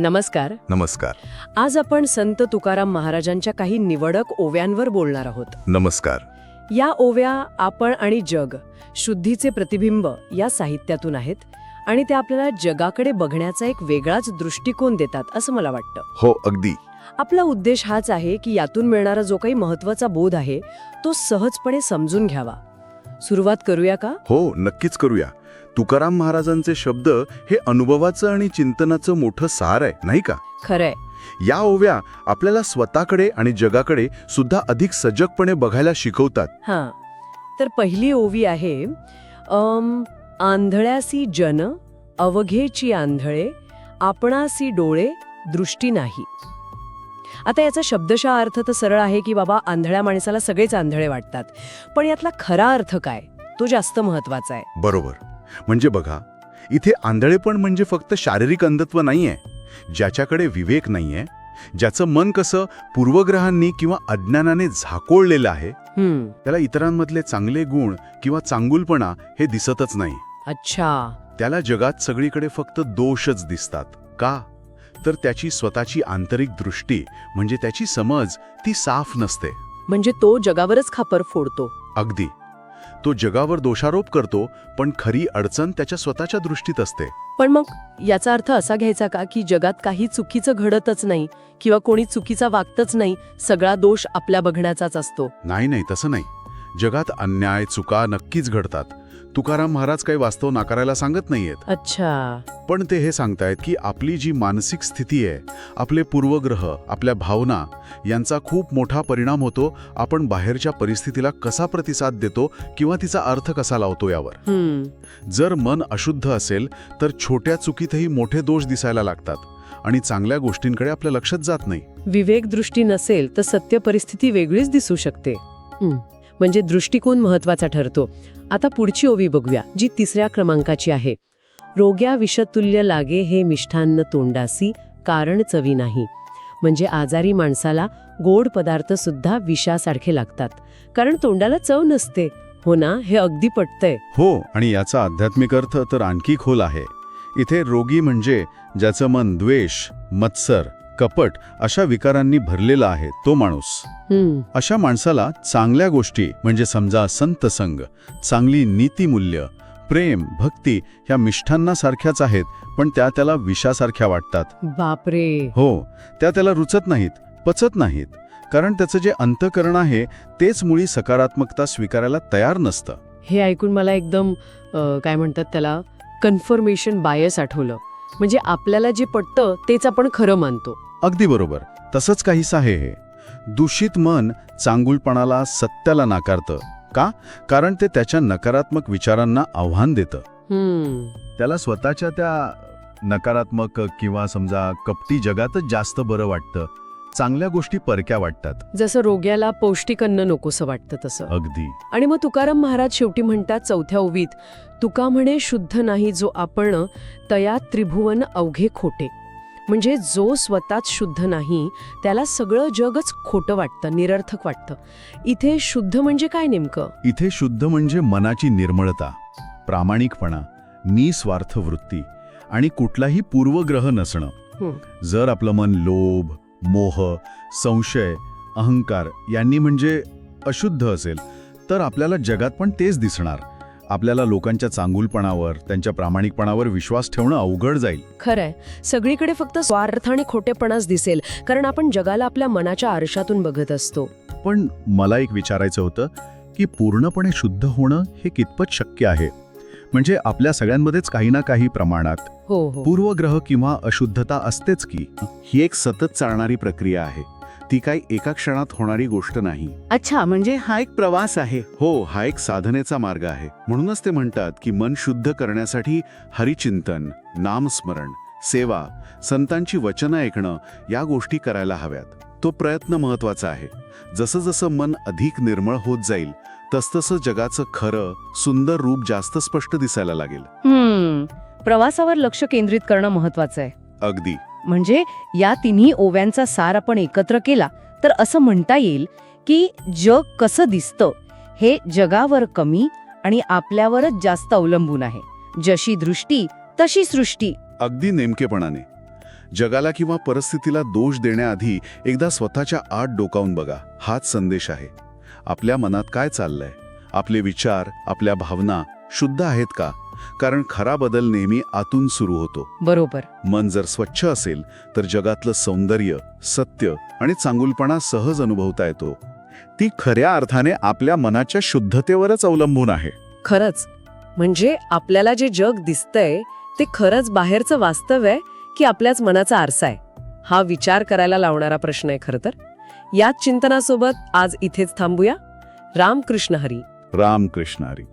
नमस्कार. नमस्कार. आज आपण संत तुकाराम महाराजांच्या काही निवडक ओव्यांवर बोलणार आहोत. नमस्कार. या ओव्या आपण आणि जग शुद्धीचे प्रतिबिंब या साहित्यातून आहेत आणि त्या आपल्याला जगाकडे बघण्याचा एक वेगळाच दृष्टिकोन देतात असं मला वाटतं. हो अगदी. आपला उद्देश हाच आहे की यातून मिळणारा जो काही महत्त्वाचा बोध आहे तो सहजपणे समजून घ्यावा. सुरुवात करूया का? हो नक्कीच करूया. तुकाराम महाराजांचे शब्द हे अनुभवाचं आणि चिंतनाचं मोठं सार आहे नाही का? खरंय. या ओव्या आपल्याला स्वतःकडे आणि जगाकडे सुद्धा अधिक सजगपणे बघायला शिकवतात. हां. तर पहिली ओवी आहे अम, आंधळ्यासी जन अवघेची आंधळे आपणासी डोळे दृष्टी नाही. आता याचा शब्दशः अर्थ तर सरळ आहे की बाबा आंधळ्या माणसाला सगळेच आंधळे वाटतात. पण यातला खरा अर्थ काय? तो जास्त महत्त्वाचा आहे. बरोबर. म्हणजे बघा इथे आंधळेपण म्हणजे फक्त शारीरिक अंधत्व नाहीये ज्याच्याकडे विवेक नाहीये ज्याचं मन कसं पूर्वग्रहांनी किंवा अज्ञानाने झाकोळलेलं आहे त्याला इतरांमधले चांगले गुण किंवा चांगुलपणा हे दिसतच नाही. अच्छा. त्याला जगात सगळीकडे फक्त दोषच दिसतात. का? तर त्याची स्वतःची आंतरिक दृष्टी म्हणजे त्याची समज ती साफ नसते. म्हणजे तो जगावरच खापर फोडतो. अगदी. तो जगावर दोषारोप करतो पण खरी अडचण त्याच्या स्वतःच्या दृष्टीत असते. पण मग याचा अर्थ असा घ्यायचा का की जगात काही चुकीचं घडतच नाही किंवा कोणी चुकीचा वागतच नाही सगळा दोष आपल्या बघण्याचाच असतो? नाही नाही तसं नाही. जगात अन्याय चुका नक्कीच घडतात. तुकाराम महाराज काही वास्तव नाकारायला सांगत नाहीयेत. अच्छा. पण ते हे सांगतायत की आपली जी मानसिक स्थिती आहे आपले पूर्वग्रह आपल्या भावना यांचा खूप मोठा परिणाम होतो आपण बाहेरच्या परिस्थितीला कसा प्रतिसाद देतो किंवा तिचा अर्थ कसा लावतो यावर. जर मन अशुद्ध असेल तर छोट्या चुकीतही मोठे दोष दिसायला लागतात आणि चांगल्या गोष्टींकडे आपलं लक्षच जात नाही. विवेक दृष्टी नसेल तर सत्य परिस्थिती वेगळीच दिसू शकते. म्हणजे दृष्टिकोन महत्त्वाचा ठरतो. आता पुढची ओवी बघूया जी तिसऱ्या क्रमांकाची आहे. रोग्या विषतुल्य लागे हे मिष्ठान्न तोंडासी कारण चवी नाही. म्हणजे आजारी माणसाला गोड पदार्थ सुद्धा विषासारखे लागतात. कारण तोंडाला चव नसते. हो ना? हे अगदी पटतंय. हो आणि याचा आध्यात्मिक अर्थ तर आणखी खोल आहे. इथे रोगी म्हणजे ज्याचं मन द्वेष मत्सर कपट अशा विकारांनी भरलेला आहे तो माणूस. अशा माणसाला चांगल्या गोष्टी म्हणजे समजा संत संग चांगली नीतिमूल्य प्रेम भक्ती ह्या मिष्ठांनासारख्याच आहेत पण त्या त्याला विषासारख्या वाटतात. बापरे. हो त्या त्याला रुचत नाहीत पचत नाहीत. कारण त्याचं जे अंतकरण आहे तेच मुळी सकारात्मकता स्वीकारायला तयार नसतं. हे ऐकून मला एकदम अ, काय म्हणतात त्याला कन्फर्मेशन बायस आठवलं. म्हणजे आपल्याला जे पटतं तेच आपण खरं मानतो. अगदी बरोबर. तसंच काहीच आहे हे. दूषित मन चांगुलपणाला सत्याला नाकारतं. का? कारण ते त्याच्या नकारात्मक विचारांना आव्हान देतं. त्याला स्वतःच्या त्या नकारात्मक किंवा समजा कपटी जगातच जास्त बरं वाटतं. चांगल्या गोष्टी परक्या वाटतात. जसं रोग्याला पौष्टिक अन्न नकोसं वाटतं तसं. अगदी. आणि मग तुकाराम महाराज शेवटी म्हणतात चौथ्या ओवीत तुका म्हणे शुद्ध नाही जो आपण तया त्रिभुवन अवघे खोटे. म्हणजे जो स्वतःच शुद्ध नाही त्याला सगळं जगच खोटं वाटतं निरर्थक वाटतं. इथे शुद्ध म्हणजे काय नेमकं? इथे शुद्ध म्हणजे मनाची निर्मळता प्रामाणिकपणा निस्वार्थ वृत्ती आणि कुठलाही पूर्वग्रह नसणं. जर आपलं मन लोभ मोह संशय अहंकार यांनी म्हणजे अशुद्ध असेल तर आपल्याला जगात पण तेच दिसणार. आपल्याला लोकांच्या चांगुलपणावर त्यांच्या प्रामाणिकपणावर विश्वास ठेवणं अवघड जाईल. खरंय. सगळीकडे फक्त स्वार्थ आणि खोटेपणाच दिसेल कारण आपण जगाला आपल्या मनाच्या आरशातून बघत असतो. पण मला एक विचारायचं होतं की पूर्णपणे शुद्ध होणं हे कितपत शक्य आहे? म्हणजे आपल्या सगळ्यांमध्येच काही ना काही प्रमाणात. हो हो. पूर्वग्रह किंवा अशुद्धता असतेच की ही एक सतत चालणारी प्रक्रिया आहे. ती काही एका क्षणात होणारी गोष्ट नाही. अच्छा म्हणजे हा एक प्रवास आहे. हो हा एक साधनेचा मार्ग आहे. म्हणूनच ते म्हणतात की मन शुद्ध करण्यासाठी हरिचिंतन नामस्मरण सेवा संतांची वचनं ऐकणं या गोष्टी करायला हव्यात. तो प्रयत्न महत्त्वाचा आहे. जसं जसं मन अधिक निर्मळ होत जाईल तसतसं जगाचं खरं सुंदर रूप जास्त स्पष्ट दिसायला लागेल. हम्म. प्रवासावर लक्ष केंद्रित करणं महत्वाचं आहे. अगदी. म्हणजे या तिन्ही ओव्यांचा सार आपण एकत्र केला तर असं म्हणता येईल की जग कसं दिसतं हे जगावर कमी आणि आपल्यावरच जास्त अवलंबून आहे. जशी दृष्टी तशी सृष्टी. अगदी नेमकेपणाने. जगाला किंवा परिस्थितीला दोष देण्याआधी एकदा स्वतःच्या आत डोकावून बघा. हाच संदेश आहे. आपल्या मनात काय चाललंय? आपले विचार आपल्या भावना शुद्ध आहेत का? कारण खरा बदल नेहमी आतून सुरू होतो. बरोबर. मन जर स्वच्छ असेल तर जगातलं सौंदर्य सत्य आणि चांगुलपणा सहज अनुभवता येतो. ती खऱ्या अर्थाने आपल्या मनाच्या शुद्धतेवरच अवलंबून आहे. खरंच. म्हणजे आपल्याला जे जग दिसतंय ते खरंच बाहेरचं वास्तव आहे की आपल्याच मनाचा आरसा आहे. हा विचार करायला लावणारा प्रश्न आहे खरं तर. याच चिंतनासोबत आज इथेच थांबूया. रामकृष्ण हरी. रामकृष्ण हरी.